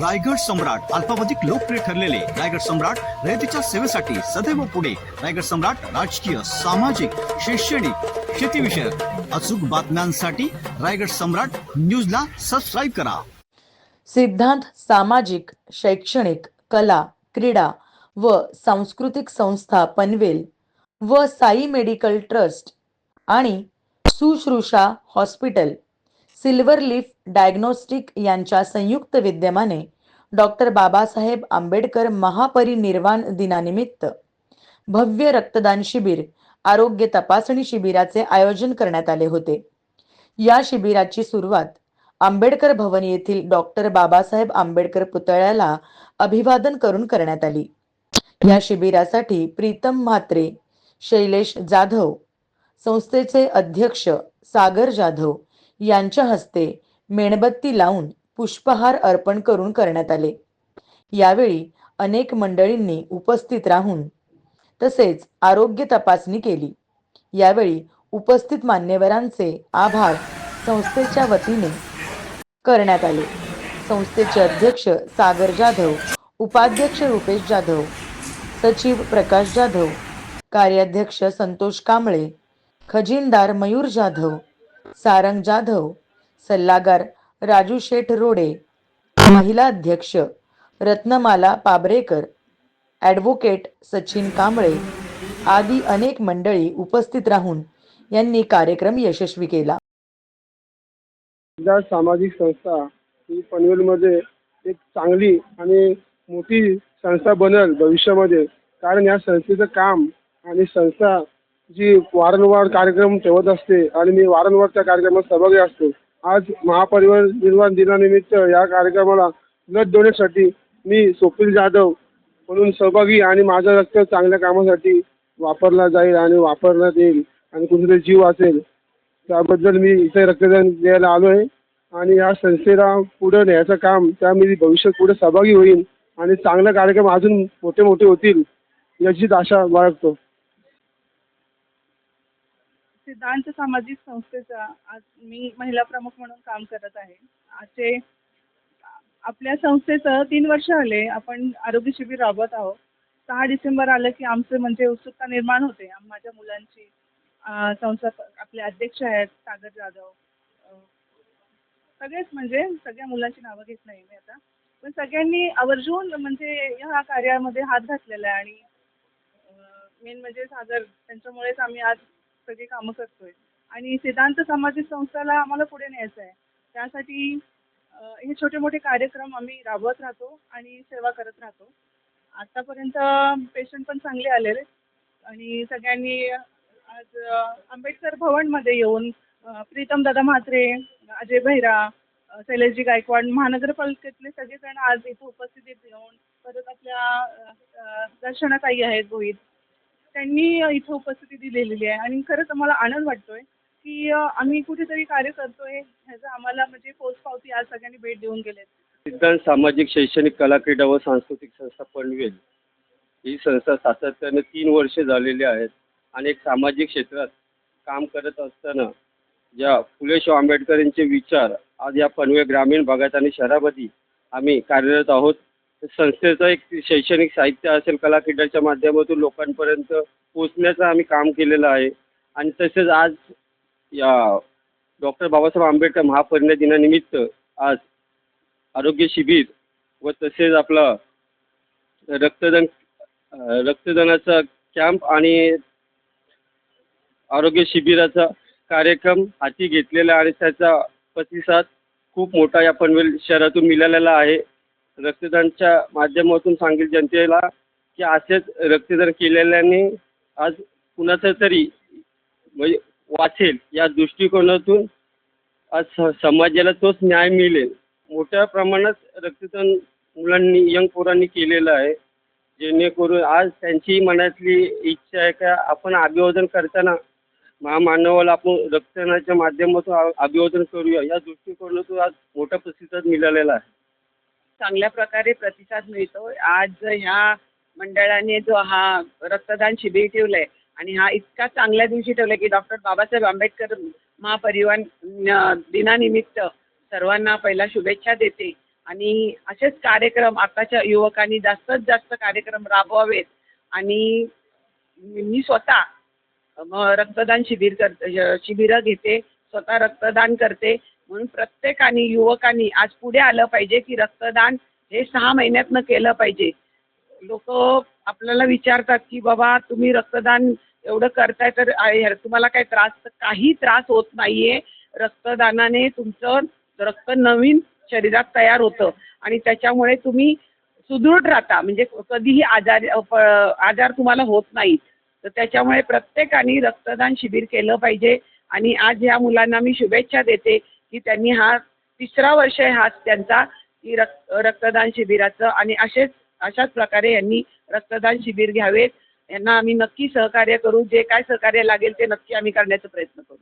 रायगड सम्राट अल्पावधिक लोकप्रिय ठरलेले रायगड सम्राट रयतेच्या सेवेसाठी सदैव पुढे. रायगड सम्राट राजकीय सामाजिक शैक्षणिक शेतीविषयक अचूक बातम्यांसाठी रायगड सम्राट न्यूजला सबस्क्राईब करा. सिद्धांत सामाजिक शैक्षणिक कला क्रीडा व सांस्कृतिक संस्था पनवेल व साई मेडिकल ट्रस्ट आणि Sushrusha hospital. Silver leaf diagnostic यांच्या संयुक्त विद्यमाने डॉक्टर बाबासाहेब आंबेडकर महापरिनिर्वाण दिनानिमित्त भव्य रक्तदान शिबिर आरोग्य तपासणी शिबिराचे आयोजन करण्यात आले होते. या शिबिराची सुरुवात आंबेडकर भवन येथील डॉक्टर बाबासाहेब आंबेडकर पुतळ्याला अभिवादन करून करण्यात आली. या शिबिरासाठी प्रीतम म्हात्रे शैलेश जाधव संस्थेचे अध्यक्ष सागर जाधव यांच्या हस्ते मेणबत्ती लावून पुष्पहार अर्पण करून करण्यात आले. यावेळी अनेक मंडळींनी उपस्थित राहून तसेच आरोग्य तपासणी केली. यावेळी उपस्थित मान्यवरांचे आभार संस्थेच्या वतीने करण्यात आले. संस्थेचे अध्यक्ष सागर जाधव उपाध्यक्ष रुपेश जाधव सचिव प्रकाश जाधव कार्याध्यक्ष संतोष कांबळे खजिनदार मयूर जाधव सारंग जाधव सल्लागार राजू शेठ रोडे महिला अध्यक्ष रत्नमाला पाबरेकर ॲडव्होकेट सचिन कांबळे आदी अनेक मंडळी उपस्थित राहून यांनी कार्यक्रम यशस्वी केला. सामाजिक संस्था ही पनवेलमध्ये एक चांगली आणि मोठी संस्था बनल भविष्यामध्ये. कारण या संस्थेचं काम आणि संस्था जी वारंवार कार्यक्रम ठेवत असते आणि मी वारंवार त्या कार्यक्रमात सहभागी असतो. आज महापरिवार निर्वाण दिनानिमित्त या कार्यक्रमाला ब्लड डोनेटसाठी मी स्वप्नील जाधव म्हणून सहभागी आणि माझं रक्त चांगल्या कामासाठी वापरला जाईल आणि वापरण्यात येईल आणि कुठेतरी जीव असेल. त्याबद्दल मी इथे रक्तदान द्यायला आलो आहे आणि या संस्थेला पुढे न्यायचं काम त्यामध्ये भविष्यात पुढे सहभागी होईल आणि चांगले कार्यक्रम अजून मोठे मोठे होतील याचीच आशा बाळगतो. सिद्धांत सामाजिक संस्थेचा आज मी महिला प्रमुख म्हणून काम करत आहे. आजचे आपल्या संस्थेचं तीन वर्ष आले आपण आरोग्य शिबिर राबवत आहोत. सहा डिसेंबर आलं की आमचं म्हणजे उत्सुकता निर्माण होते. माझ्या मुलांची संस्था आपले अध्यक्ष आहेत सागर जाधव. सगळेच म्हणजे सगळ्या मुलांची नावं घेत नाही मी आता. पण सगळ्यांनी आवर्जून म्हणजे ह्या कार्यामध्ये हात घातलेला आहे आणि मेन म्हणजे सागर त्यांच्यामुळेच आम्ही आज सगळी कामं करतोय. आणि सिद्धांत सामाजिक संस्थेला आम्हाला पुढे न्यायचं आहे. त्यासाठी हे छोटे मोठे कार्यक्रम आम्ही राबवत राहतो आणि सेवा करत राहतो. आतापर्यंत पेशंट पण चांगले आलेले आणि सगळ्यांनी आज आंबेडकर भवनमध्ये येऊन प्रीतम दादा म्हात्रे अजय भैरा अ, शैलेशजी गायकवाड महानगरपालिकेतले सगळेजण आज इथे उपस्थितीत येऊन परत आपल्या दर्शनाताई आहेत गोवित त्यांनी इथं उपस्थिती दिलेली आहे. आणि खरंच आम्हाला आनंद वाटतोय की आम्ही कुठेतरी कार्य करतोय ह्याचं आम्हाला म्हणजे पोचपावती आज सगळ्यांनी भेट देऊन गेले सिद्धांत सामाजिक शैक्षणिक कला क्रीडा व सांस्कृतिक संस्था पनवेल ही संस्था सातत्याने तीन वर्षे झालेली आहेत. आणि एक सामाजिक क्षेत्रात काम करत असताना ज्या फुले शाहू आंबेडकर यांचे विचार आज या पनवेल ग्रामीण भागात आणि शहरामध्ये आम्ही कार्यरत आहोत. संस्थेचं एक शैक्षणिक साहित्य असेल कला क्रीडाच्या माध्यमातून लोकांपर्यंत पोचण्याचं आम्ही काम केलेलं आहे. आणि तसेच आज या डॉक्टर बाबासाहेब आंबेडकर महापरिनिर्वाण दिनानिमित्त आज आरोग्य शिबिर व तसेच आपला रक्तदान रक्तदानाचा कॅम्प आणि आरोग्य शिबिराचा कार्यक्रम हाती घेतलेला आणि त्याचा प्रतिसाद खूप मोठा या पनवेल शहरातून मिळालेला आहे. रक्तदानच्या माध्यमातून सांगेल जनतेला की असेच रक्तदान केलेल्याने आज कुणाचं तरी म्हणजे वाचेल या दृष्टिकोनातून आज स समाजाला तोच न्याय मिळेल. मोठ्या प्रमाणात रक्तदान मुलांनी यंग पोरांनी केलेलं आहे. जेणेकरून आज त्यांची मनातली इच्छा आहे का आपण अभिवादन करताना महामानवाला आपण रक्तदानाच्या माध्यमातून अभिवादन करूया. या दृष्टिकोनातून आज मोठा प्रतिसाद मिळालेला आहे. चांगल्या प्रकारे प्रतिसाद मिळतो आज ह्या मंडळाने जो हा रक्तदान शिबिर ठेवलंय आणि हा इतका चांगल्या दिवशी ठेवलाय की डॉक्टर बाबासाहेब आंबेडकर महापरिवार दिनानिमित्त सर्वांना पहिला शुभेच्छा देते. आणि असेच कार्यक्रम आताच्या युवकांनी जास्तीत जास्त कार्यक्रम राबवावेत. आणि मी स्वतः रक्तदान शिबिर कर शिबिरं घेते स्वतः रक्तदान करते. म्हणून प्रत्येकाने युवकांनी आज पुढे आलं पाहिजे की रक्तदान हे सहा महिन्यातनं केलं पाहिजे. लोक आपल्याला विचारतात की बाबा तुम्ही रक्तदान एवढं करताय तर ह्या- तुम्हाला काही त्रास? तर काही त्रास होत नाहीये. रक्तदानाने तुमचं रक्त नवीन शरीरात तयार होतं. आणि त्याच्यामुळे तुम्ही सुदृढ राहता. म्हणजे कधीही आजार प- आजार तुम्हाला होत नाहीत. तर त्याच्यामुळे प्रत्येकाने रक्तदान शिबिर केलं पाहिजे. आणि आज ह्या मुलांना मी शुभेच्छा देते की त्यांनी हा तिसरा वर्ष आहे हा त्यांचा की रक्त रक्तदान शिबिराचं आणि असेच अशाच प्रकारे यांनी रक्तदान शिबिर घ्यावेत. यांना आम्ही नक्की सहकार्य करू. जे काय सहकार्य लागेल ते नक्की आम्ही करण्याचा प्रयत्न करू.